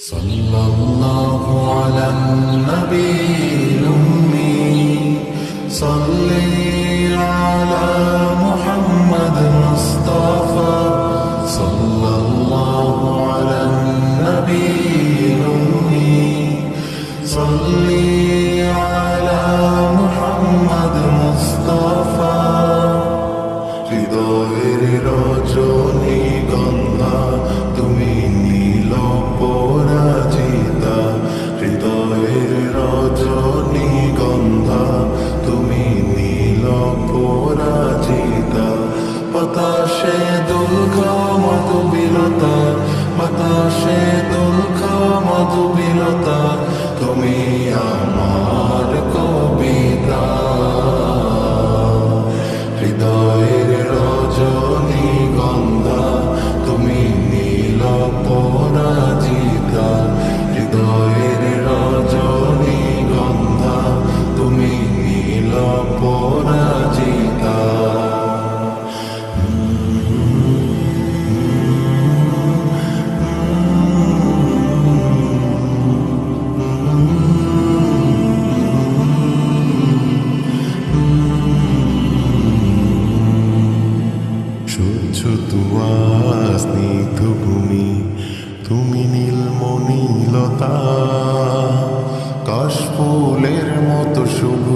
صلى الله على النبي الأمي. صلي على নীলতা কাশফুলের মতো শুভ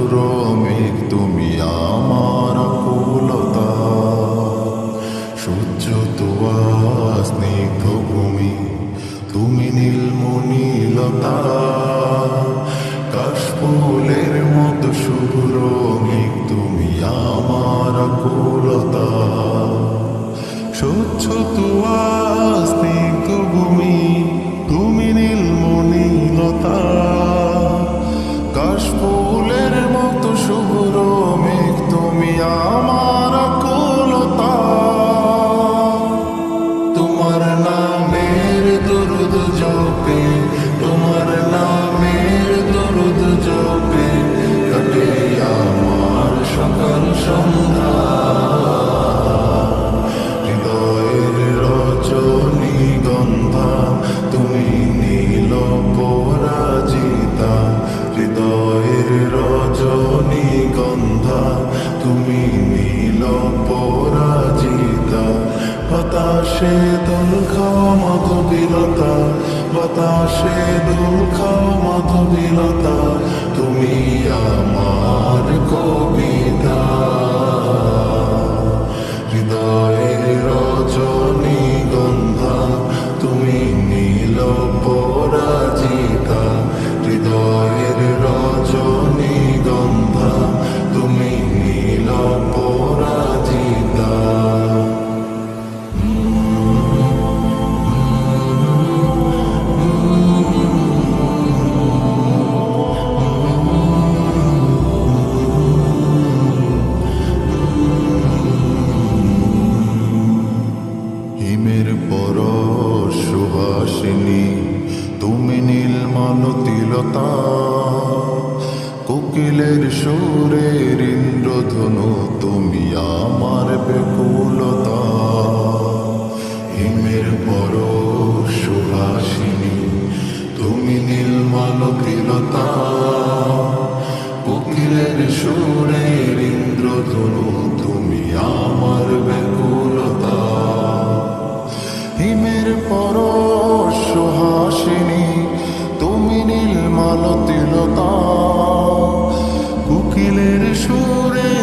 হৃদয়ের রচনী গন্ধা তুমি নীল পরাজিতা হৃদয়ের রচনী গন্ধা তুমি নীল পরাজিতা বাতাসে দোল খাওয়া মধুবিরতা বাতাসে দোল খাওয়া মধুবিরতা তুমি আমার মানতিলতা কোকিলের সুরের ইন্দ্রধনু তুমি আমার বেকুলতা নীল মালতিলতা কুকিলের সুরে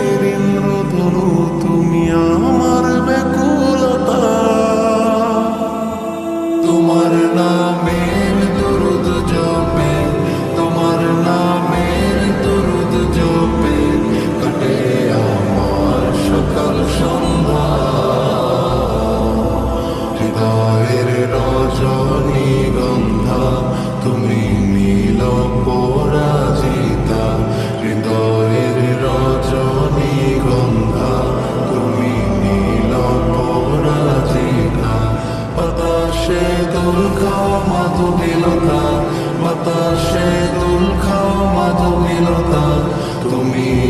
অপরাজিতা হৃদয়ের রজনী গন্ধা তুমি নীল অপরাজিতা বাতাসে দুর্গা মাধুবিলতা বাতাসে দুর্গা মাধুবিলতা তুমি